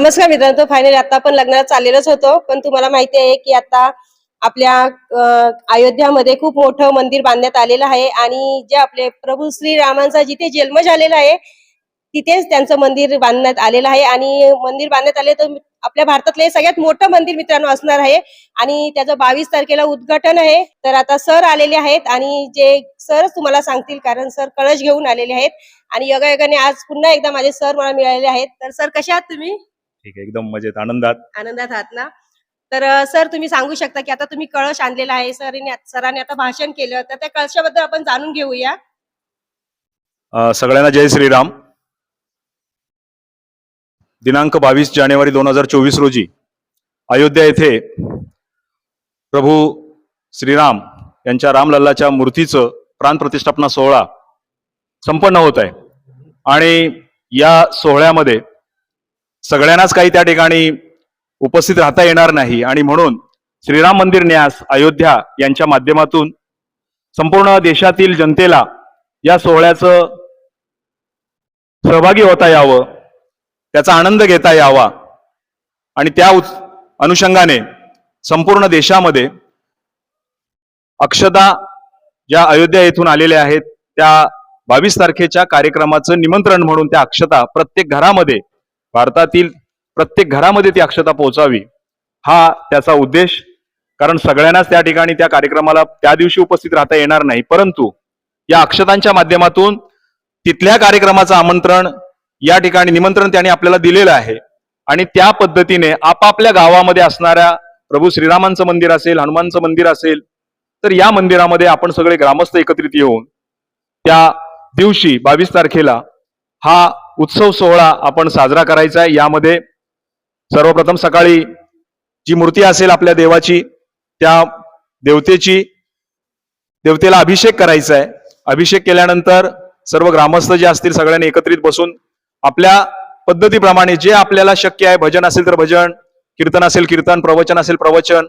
नमस्कार मित्रांनो फायनली आता आपण लग्नात चाललेलोच होतो पण तुम्हाला माहिती आहे की आता आपल्या अयोध्यामध्ये खूप मोठं मंदिर बांधण्यात आलेलं आहे आणि जे आपले प्रभू श्रीरामांचा जिथे जन्म झालेला आहे तिथेच त्यांचं मंदिर बांधण्यात आलेलं आहे आणि मंदिर बांधण्यात आले तर आपल्या भारतातले सगळ्यात मोठं मंदिर मित्रांनो असणार आहे आणि त्याचं बावीस तारखेला उद्घाटन आहे. तर आता सर आलेले आहेत आणि जे सरच तुम्हाला सांगतील कारण सर कळश घेऊन आलेले आहेत आणि योगायोगाने आज पुन्हा एकदा माझे सर मला मिळालेले आहेत. तर सर कशा आहात तुम्ही? ठीक आहे एकदम मजेत आनंदात. आनंदात आहात ना? तर सर तुम्ही सांगू शकता की आता तुम्ही कळश आणलेला आहे. सरांनी सरांनी आता भाषण केलं तर त्या कळशाबद्दल आपण जाणून घेऊया. अ, सगळ्यांना जय श्रीराम. दिनांक बावीस जानेवारी दोन हजार चोवीस रोजी अयोध्या येथे प्रभू श्रीराम यांच्या रामलल्लाच्या मूर्तीचं प्राण प्रतिष्ठापना सोहळा संपन्न होत आहे. आणि या सोहळ्यामध्ये सगळ्यांनाच काही त्या ठिकाणी उपस्थित राहता येणार नाही. आणि म्हणून श्रीराम मंदिर न्यास अयोध्या यांच्या माध्यमातून संपूर्ण देशातील जनतेला या सोहळ्याचं सहभागी होता यावं त्याचा आनंद घेता यावा आणि त्या अनुषंगाने संपूर्ण देशामध्ये अक्षता ज्या अयोध्या येथून आलेल्या आहेत त्या बावीस तारखेच्या कार्यक्रमाचं निमंत्रण म्हणून त्या अक्षता प्रत्येक घरामध्ये भारतातील प्रत्येक घरामध्ये ती अक्षता पोहोचावी हा त्याचा उद्देश. कारण सगळ्यांनाच त्या ठिकाणी त्या कार्यक्रमाला त्या दिवशी उपस्थित राहता येणार नाही. परंतु या अक्षतांच्या माध्यमातून तिथल्या कार्यक्रमाचं आमंत्रण या ठिकाणी निमंत्रण त्यांनी आपल्याला दिलेलं आहे. आणि त्या पद्धतीने आपापल्या गावामध्ये असणाऱ्या प्रभू श्रीरामांचं मंदिर असेल हनुमानचं मंदिर असेल तर या मंदिरामध्ये आपण सगळे ग्रामस्थ एकत्रित येऊन त्या दिवशी बावीस तारखेला हा उत्सव सोहळा आपण साजरा करायचा आहे. यामध्ये सर्वप्रथम सकाळी जी मूर्ती असेल आपल्या देवाची त्या देवतेची देवतेला अभिषेक करायचा आहे. अभिषेक केल्यानंतर सर्व ग्रामस्थ जे असतील सगळ्यांनी एकत्रित बसून आपल्या पद्धतीप्रमाणे जे आपल्याला शक्य आहे भजन असेल तर भजन कीर्तन असेल कीर्तन प्रवचन असेल प्रवचन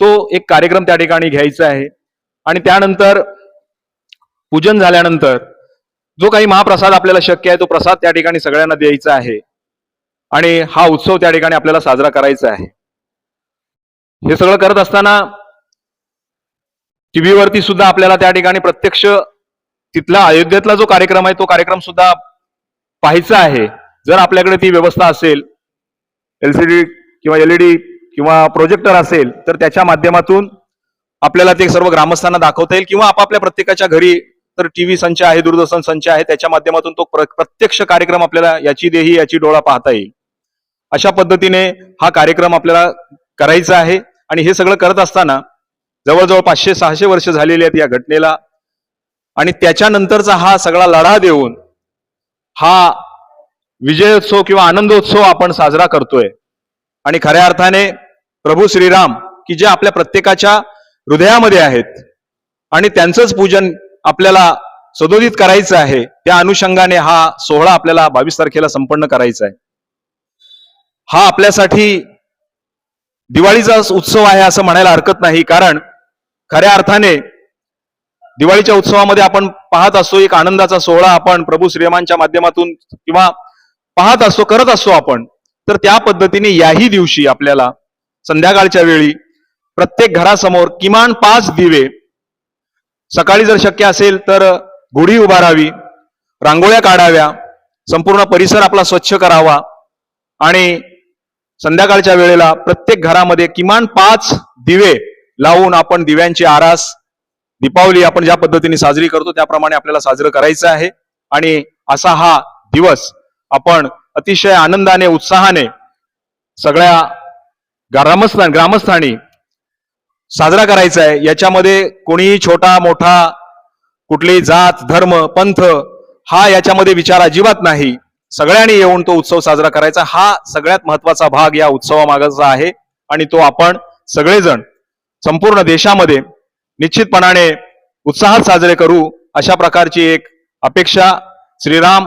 तो एक कार्यक्रम त्या ठिकाणी घ्यायचा आहे. आणि त्यानंतर पूजन झाल्यानंतर जो काही महाप्रसाद आपल्याला शक्य आहे तो प्रसाद त्या ठिकाणी सगळ्यांना द्यायचा आहे. आणि हा उत्सव त्या ठिकाणी आपल्याला साजरा करायचा आहे. हे सगळं करत असताना टीव्हीवरती सुद्धा आपल्याला त्या ठिकाणी प्रत्यक्ष तिथला अयोध्येतला जो कार्यक्रम आहे तो कार्यक्रम सुद्धा पाहायचा आहे. जर आपल्याकडे ती व्यवस्था असेल एलसीडी किंवा एलईडी किंवा प्रोजेक्टर असेल तर त्याच्या माध्यमातून आपल्याला ते सर्व ग्रामस्थांना दाखवता येईल किंवा आपापल्या प्रत्येकाच्या घरी तर टीव्ही संच आहे दूरदर्शन संच आहे त्याच्या माध्यमातून तो प्र- प्रत्यक्ष कार्यक्रम आपल्याला याची देही याची डोळा पाहता येईल. अशा पद्धतीने हा कार्यक्रम आपल्याला करायचा आहे आणि हे सगळं करत असताना जवळजवळ पाचशे सहाशे वर्ष झालेली आहेत या घटनेला आणि त्याच्यानंतरचा हा सगळा लढा देऊन हा विजयोत्सव किंवा आनंदोत्सव आपण साजरा करतोय. आणि खऱ्या अर्थाने प्रभू श्रीराम की जे आपल्या प्रत्येकाच्या हृदयामध्ये आहेत आणि त्यांचंच पूजन आपल्याला सदोदित करायचं आहे त्या अनुषंगाने हा सोहळा आपल्याला बावीस तारखेला संपन्न करायचा आहे. हा आपल्यासाठी दिवाळीचा उत्सव आहे असं म्हणायला हरकत नाही कारण खऱ्या अर्थाने दिवाळीच्या उत्सवामध्ये आपण पाहत असतो एक आनंदाचा सोहळा आपण प्रभू श्रीमानच्या माध्यमातून किंवा पाहत असतो करत असतो आपण. तर त्या पद्धतीने याही दिवशी आपल्याला संध्याकाळच्या वेळी प्रत्येक घरासमोर किमान पाच दिवे सकाळी जर शक्य असेल तर गुढी उभारावी रांगोळ्या काढाव्या संपूर्ण परिसर आपला स्वच्छ करावा आणि संध्याकाळच्या वेळेला प्रत्येक घरामध्ये किमान पाच दिवे लावून आपण दिव्यांची आरास दीपावली आपण ज्या पद्धतीने साजरी करतो त्याप्रमाणे आपल्याला साजरं करायचं आहे. आणि असा हा दिवस आपण अतिशय आनंदाने उत्साहाने सगळ्या ग्रामस्थान ग्रामस्थानी साजरा करायचा आहे. याच्यामध्ये कोणीही छोटा मोठा कुठली जात धर्म पंथ हा याच्यामध्ये विचार अजिबात नाही. सगळ्यांनी येऊन तो उत्सव साजरा करायचा. हा सगळ्यात महत्त्वाचा भाग या उत्सवामागाचा आहे आणि तो आपण सगळेजण संपूर्ण देशामध्ये निश्चितपणाने उत्साहात साजरे करू अशा प्रकारची एक अपेक्षा श्रीराम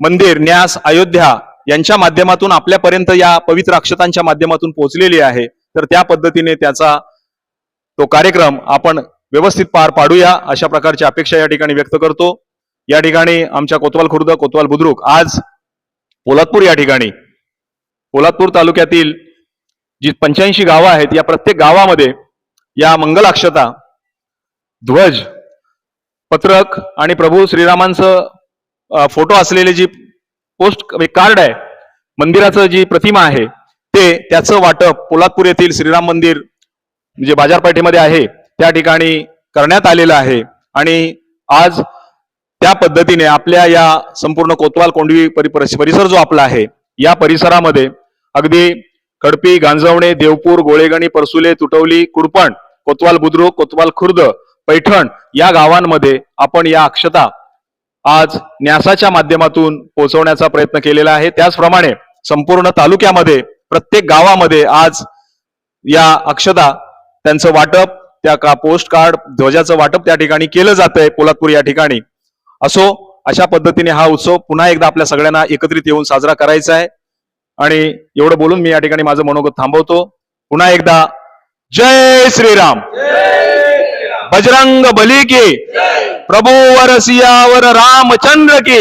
मंदिर न्यास अयोध्या यांच्या माध्यमातून आपल्यापर्यंत या पवित्र अक्षतांच्या माध्यमातून पोहोचलेली आहे. तर त्या पद्धतीने त्याचा तो कार्यक्रम आपण व्यवस्थित पार पाडूया अशा प्रकारची अपेक्षा या ठिकाणी व्यक्त करतो. या ठिकाणी आमच्या कोतवाल खुर्द कोतवाल बुद्रुक आज पोलादपूर या ठिकाणी. पोलादपूर तालुक्यातील जी पंच्याऐंशी गावं आहेत या प्रत्येक गावामध्ये या मंगलाक्षता ध्वज पत्रक आणि प्रभू श्रीरामांचं फोटो असलेले जी पोस्ट म्हणजे कार्ड आहे मंदिराचं जी प्रतिमा आहे ते त्याचं वाटप पोलादपूर येथील श्रीराम मंदिर जे बाजारपेठेमध्ये आहे त्या ठिकाणी करण्यात आलेलं आहे. आणि आज त्या पद्धतीने आपल्या या संपूर्ण कोतवाल कोंडवी परिसर जो आपला आहे या परिसरामध्ये अगदी कडपी गांजवणे देवपूर गोळेगणी परसुले तुटवली कुडपण कोतवाल बुद्रुक कोतवाल खुर्द पैठण या गावांमध्ये आपण या अक्षता आज न्यासाच्या माध्यमातून पोहोचवण्याचा प्रयत्न केलेला आहे. त्याचप्रमाणे संपूर्ण तालुक्यामध्ये प्रत्येक गावामध्ये आज या अक्षता त्यांचं वाटप त्या का पोस्ट कार्ड ध्वजाचं वाटप त्या ठिकाणी केलं जात आहे पोलादपूर या ठिकाणी. असो अशा पद्धतीने हा उत्सव पुन्हा एकदा आपल्या सगळ्यांना एकत्रित येऊन साजरा करायचा आहे. आणि एवढं बोलून मी या ठिकाणी माझं मनोगत थांबवतो. पुन्हा एकदा जय श्रीराम. बजरंग बली की प्रभू वर सियावर रामचंद्र की.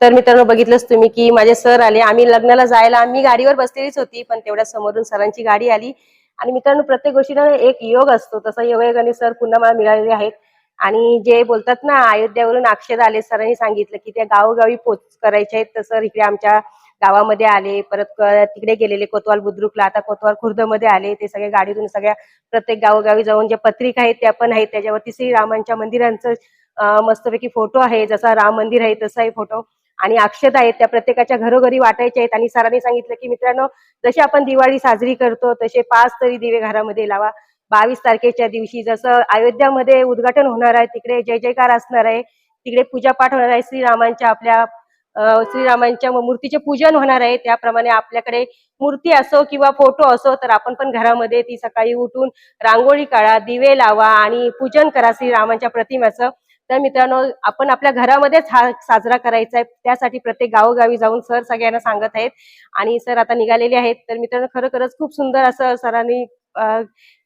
तर मित्रांनो बघितलंच तुम्ही की माझे सर आले. आम्ही लग्नाला जायला आम्ही गाडीवर बसलेलीच होती पण तेवढ्या समोरून सरांची गाडी आली. आणि मित्रांनो प्रत्येक गोष्टीला एक योग असतो. तसा योगायोगाने सर पुन्हा मला मिळालेले आहेत. आणि जे बोलतात ना अयोध्यावरून अक्षर आले सरांनी सांगितलं की त्या गावोगावी पोच करायचे आहेत. तसं इकडे आमच्या गावामध्ये आले परत तिकडे गेलेले कोतवाल बुद्रुकला. आता कोतवाल खुर्दमध्ये आले ते सगळे गाडीतून सगळ्या प्रत्येक गावोगावी जाऊन ज्या पत्रिका आहेत त्या पण आहेत. त्याच्यावरती श्रीरामांच्या मंदिरांचं मस्तपैकी फोटो आहे. जसा राम मंदिर आहे तसाही फोटो आणि अक्षत आहेत त्या प्रत्येकाच्या घरोघरी वाटायच्या आहेत. आणि सरांनी सांगितलं की मित्रांनो जशी आपण दिवाळी साजरी करतो तसे पाच तरी दिवे घरामध्ये लावा. बावीस तारखेच्या दिवशी जसं अयोध्यामध्ये उद्घाटन होणार आहे तिकडे जय जयकार असणार आहे. तिकडे पूजापाठ होणार आहे. श्रीरामांच्या आपल्या श्रीरामांच्या मूर्तीचे पूजन होणार आहे. त्याप्रमाणे आपल्याकडे मूर्ती असो किंवा फोटो असो तर आपण पण घरामध्ये ती सकाळी उठून रांगोळी काढा दिवे लावा आणि पूजन करा श्रीरामांच्या प्रतिमाचं. तर मित्रांनो आपण आपल्या घरामध्येच हा साजरा करायचा आहे. त्यासाठी प्रत्येक गावोगावी जाऊन सर सगळ्यांना सांगत आहेत. आणि सर आता निघालेले आहेत. तर मित्रांनो खरोखरच खूप सुंदर असं सरांनी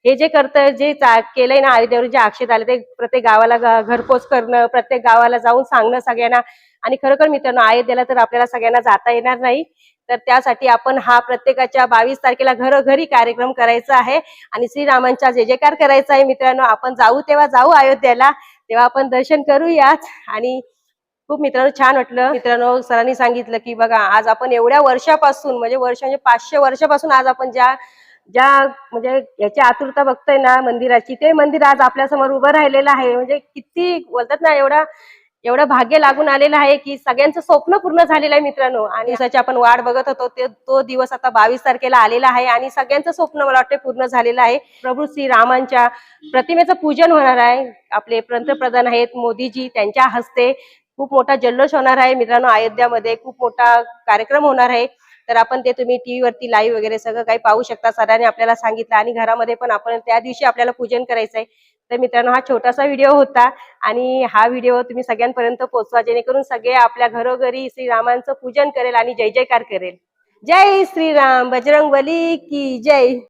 हे जे करतं जे चा- केलंय ना अयोध्यावर जे आक्षेप आले ते प्रत्येक गावाला घरपोच करणं प्रत्येक गावाला जाऊन सांगणं सगळ्यांना. आणि खरोखर मित्रांनो अयोध्येला तर आपल्याला सगळ्यांना जाता येणार नाही. तर त्यासाठी आपण हा प्रत्येकाच्या बावीस तारखेला घरोघरी कार्यक्रम करायचा आहे. आणि श्रीरामांचा जे जयकार करायचा आहे मित्रांनो. आपण जाऊ तेव्हा जाऊ अयोध्येला. तेव्हा आपण दर्शन करूयाच आणि खूप मित्रांनो छान वाटलं. मित्रांनो सरांनी सांगितलं की बघा आज आपण एवढ्या वर्षापासून म्हणजे वर्ष म्हणजे पाचशे वर्षापासून आज आपण ज्या ज्या म्हणजे याची आतुरता बघतोय ना मंदिराची ते मंदिर आज आपल्यासमोर उभं राहिलेलं आहे. म्हणजे किती बोलतात ना एवढा एवढं भाग्य लागून आलेलं आहे की सगळ्यांचं स्वप्न पूर्ण झालेलं आहे मित्रांनो. आणि दिवसाची आपण वाट बघत होतो ते तो दिवस आता बावीस तारखेला आलेला आहे आणि सगळ्यांचं स्वप्न मला वाटतं पूर्ण झालेलं आहे. प्रभू श्री रामांच्या प्रतिमेचं पूजन होणार आहे. आपले पंतप्रधान आहेत मोदीजी त्यांच्या हस्ते. खूप मोठा जल्लोष होणार आहे मित्रांनो अयोध्यामध्ये. खूप मोठा कार्यक्रम होणार आहे. तर आपण ते तुम्ही टीव्ही वरती लाईव्ह वगैरे सगळं काही पाहू शकता. सरांनी आपल्याला सांगितलं आणि घरामध्ये पण आपण त्या दिवशी आपल्याला पूजन करायचं आहे तर मित्रांनो हा छोटासा व्हिडिओ होता आणि हा व्हिडिओ तुम्ही सगळ्यांपर्यंत पोहोचवा जेणेकरून सगळे आपल्या घरोघरी श्रीरामांचं पूजन करेल आणि जय जयकार करेल. जय श्रीराम बजरंग बली की जय.